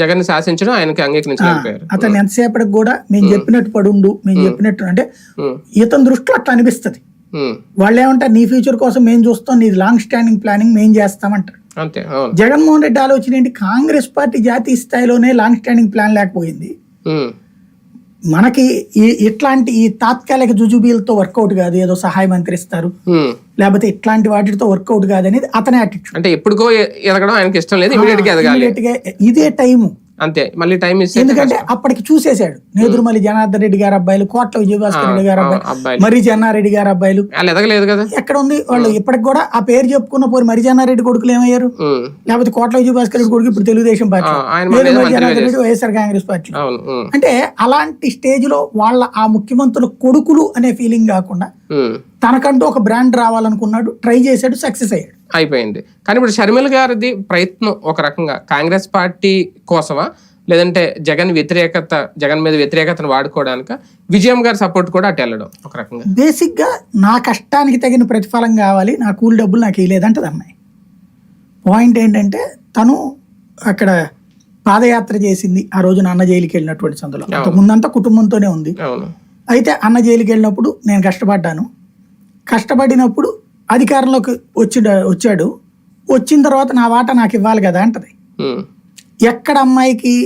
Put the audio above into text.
జగన్ శాసించడం ఆయనకి అంగీకరించలేకపోయారు అతను ఎంతసేపటికి కూడా మేము చెప్పినట్టు పడుండు మేము చెప్పినట్టు అంటే ఇతని దృష్టిలో అట్లా అనిపిస్తుంది. వాళ్ళు ఏమంటారు నీ ఫ్యూచర్ కోసం మేము చూస్తాం నీ లాంగ్ స్టాండింగ్ ప్లానింగ్ మేము చేస్తామంటారు. జగన్మోహన్ రెడ్డి ఆలోచన ఏంటి? కాంగ్రెస్ పార్టీ జాతీయ స్థాయిలోనే లాంగ్ స్టాండింగ్ ప్లాన్ లేకపోయింది. మనకి ఈ ఇట్లాంటి ఈ తాత్కాలిక జుజుబీలతో వర్కౌట్ కాదు ఏదో సహాయ ఉమ్. లేకపోతే ఇట్లాంటి వాటితో వర్కౌట్ కాదు అనేది అతని యాటిట్యూడ్ అంటే ఎప్పుడుకో ఎదగడం ఆయనకి ఇష్టం లేదు ఇమీడియట్గా ఇదే టైము. అంతే మళ్ళీ టైం ఇస్తే ఎందుకంటే అప్పటికి చూసేశాడు. నేదురుమల్లి జనార్దన్ రెడ్డి గారి అబ్బాయిలు కోట్ల విజయభాస్కర్ రెడ్డి గారి అబ్బాయిలు అబ్బాయి మరి చెన్నారెడ్డి గారి అబ్బాయిలు. వాళ్ళు ఎదగలేదు కదా. ఎక్కడ ఉంది వాళ్ళు ఇప్పటికి కూడా ఆ పేరు చెప్పుకున్న పోయి మరి చెన్నారెడ్డి కొడుకులు ఏమయ్యారు? లేకపోతే కోట్ల విజయభాస్కర్ రెడ్డి కొడుకు ఇప్పుడు Telugudesam party Janardhan Reddy YSR Congress party. అంటే అలాంటి స్టేజ్లో వాళ్ళ ఆ ముఖ్యమంత్రుల కొడుకులు అనే ఫీలింగ్ కాకుండా. తనకంటూ ఒక బ్రాండ్ రావాలనుకున్నాడు ట్రై చేశాడు సక్సెస్ అయ్యాడు. అయిపోయింది. కానీ ఇప్పుడు షర్మిల గారిది ప్రయత్నం ఒక రకంగా కాంగ్రెస్ పార్టీ కోసమా? లేదంటే జగన్ వ్యతిరేకత జగన్ మీద వ్యతిరేకతను వాడుకోవడానిక? విజయం గారి సపోర్ట్ కూడా అటు వెళ్ళడం ఒక రకంగా. బేసిక్గా నా కష్టానికి తగిన ప్రతిఫలం కావాలి నా కూలి డబ్బులు నాకు ఇవ్వలేదంటది అమ్మాయి పాయింట్ ఏంటంటే తను అక్కడ పాదయాత్ర చేసింది ఆ రోజున అన్న జైలుకి వెళ్ళినటువంటి సందులో ముందంతా కుటుంబంతోనే ఉంది. అయితే అన్న జైలుకి వెళ్ళినప్పుడు నేను కష్టపడ్డాను. కష్టపడినప్పుడు అధికారంలోకి వచ్చి వచ్చాడు. వచ్చిన తర్వాత నా వాట నాకు ఇవ్వాలి కదా అంటది. ఎక్కడ అమ్మాయికి